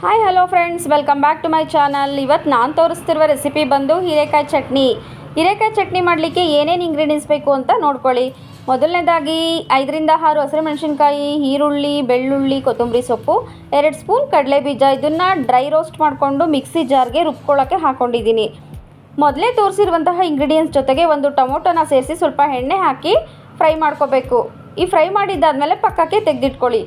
Hi hello friends welcome back to my channel ಇವತ್ತು ನಾನು ತೋರಿಸ್ತಿರುವ recipe ಬಂದು ಹೀರೆಕಾಯಿ ಚಟ್ನಿ. ಹೀರೆಕಾಯಿ ಚಟ್ನಿ ಮಾಡಲಿಕ್ಕೆ ಏನೇನು ಇಂಗ್ರೀಡಿಯೆಂಟ್ಸ್ ಬೇಕು ಅಂತ ನೋಡ್ಕೊಳ್ಳಿ. ಮೊದಲನೇದಾಗಿ ಐದರಿಂದ ಆರು ಹಸಿರುಮೆಣಸಿನ್ಕಾಯಿ, ಈರುಳ್ಳಿ, ಬೆಳ್ಳುಳ್ಳಿ, ಕೊತ್ತಂಬರಿ ಸೊಪ್ಪು, ಎರಡು ಸ್ಪೂನ್ ಕಡಲೆ ಬೀಜ ಇದನ್ನು ಡ್ರೈ ರೋಸ್ಟ್ ಮಾಡಿಕೊಂಡು ಮಿಕ್ಸಿ ಜಾರ್ಗೆ ರುಬ್ಕೊಳ್ಳೋಕ್ಕೆ ಹಾಕ್ಕೊಂಡಿದ್ದೀನಿ ಮೊದಲೇ ತೋರಿಸಿರುವಂತಹ ಇಂಗ್ರೀಡಿಯೆಂಟ್ಸ್ ಜೊತೆಗೆ ಒಂದು ಟೊಮೊಟೊನ ಸೇರಿಸಿ ಸ್ವಲ್ಪ ಎಣ್ಣೆ ಹಾಕಿ ಫ್ರೈ ಮಾಡ್ಕೋಬೇಕು. ಈ ಫ್ರೈ ಮಾಡಿದ್ದಾದಮೇಲೆ ಪಕ್ಕಕ್ಕೆ ತೆಗೆದಿಟ್ಕೊಳ್ಳಿ.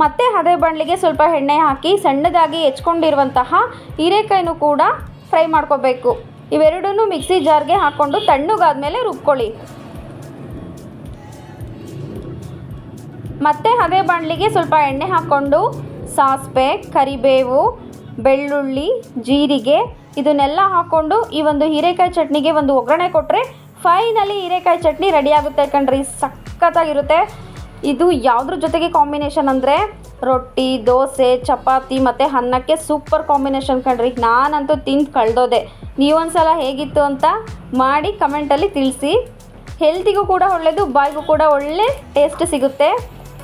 ಮತ್ತೆ ಅದೇ ಬಾಣಲಿಗೆ ಸ್ವಲ್ಪ ಎಣ್ಣೆ ಹಾಕಿ ಸಣ್ಣದಾಗಿ ಹೆಚ್ಕೊಂಡಿರುವಂತಹ ಹೀರೆಕಾಯಿನೂ ಕೂಡ ಫ್ರೈ ಮಾಡ್ಕೋಬೇಕು. ಇವೆರಡನ್ನೂ ಮಿಕ್ಸಿ ಜಾರ್ಗೆ ಹಾಕ್ಕೊಂಡು ತಣ್ಣಗಾದ್ಮೇಲೆ ರುಬ್ಕೊಳ್ಳಿ. ಮತ್ತೆ ಅದೇ ಬಾಣಲಿಗೆ ಸ್ವಲ್ಪ ಎಣ್ಣೆ ಹಾಕ್ಕೊಂಡು ಸಾಸಿವೆ ಕರಿಬೇವು, ಬೆಳ್ಳುಳ್ಳಿ, ಜೀರಿಗೆ ಇದನ್ನೆಲ್ಲ ಹಾಕ್ಕೊಂಡು ಈ ಒಂದು ಹೀರೆಕಾಯಿ ಚಟ್ನಿಗೆ ಒಂದು ಒಗ್ಗರಣೆ ಕೊಟ್ಟರೆ ಫೈನಲಿ ಹೀರೆಕಾಯಿ ಚಟ್ನಿ ರೆಡಿ ಆಗುತ್ತೆ ಕಣ್ರಿ. ಸಖತ್ತಾಗಿರುತ್ತೆ. ಇದು ಯಾವುದ್ರ ಜೊತೆಗೆ ಕಾಂಬಿನೇಷನ್ ಅಂದರೆ? ರೊಟ್ಟಿ, ದೋಸೆ, ಚಪಾತಿ ಮತ್ತು ಅನ್ನಕ್ಕೆ ಸೂಪರ್ ಕಾಂಬಿನೇಷನ್ ಕಣ್ರಿ. ನಾನಂತೂ ತಿಂದು ಕಳೆದೋದೆ. ನೀವೊಂದ್ಸಲ ಹೇಗಿತ್ತು ಅಂತ ಮಾಡಿ ಕಮೆಂಟಲ್ಲಿ ತಿಳಿಸಿ. ಹೆಲ್ತಿಗೂ ಕೂಡ ಒಳ್ಳೆಯದು ಬಾಯ್ಗೂ ಕೂಡ ಒಳ್ಳೆ ಟೇಸ್ಟ್ ಸಿಗುತ್ತೆ.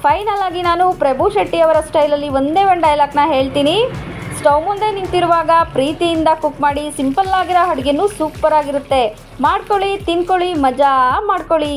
ಫೈನಲ್ ಆಗಿ ನಾನು ಪ್ರಭು ಶೆಟ್ಟಿ ಅವರ ಸ್ಟೈಲಲ್ಲಿ ಒಂದೇ ಒಂದು ಡೈಲಾಗ್ನ ಹೇಳ್ತೀನಿ. ಸ್ಟವ್ ಮುಂದೆ ನಿಂತಿರುವಾಗ ಪ್ರೀತಿಯಿಂದ ಕುಕ್ ಮಾಡಿ ಸಿಂಪಲ್ ಆಗಿರೋ ಅಡುಗೆನೂ ಸೂಪರ್ ಆಗಿರುತ್ತೆ. ಮಾಡ್ಕೊಳ್ಳಿ, ತಿನ್ಕೊಳ್ಳಿ, ಮಜಾ ಮಾಡ್ಕೊಳ್ಳಿ.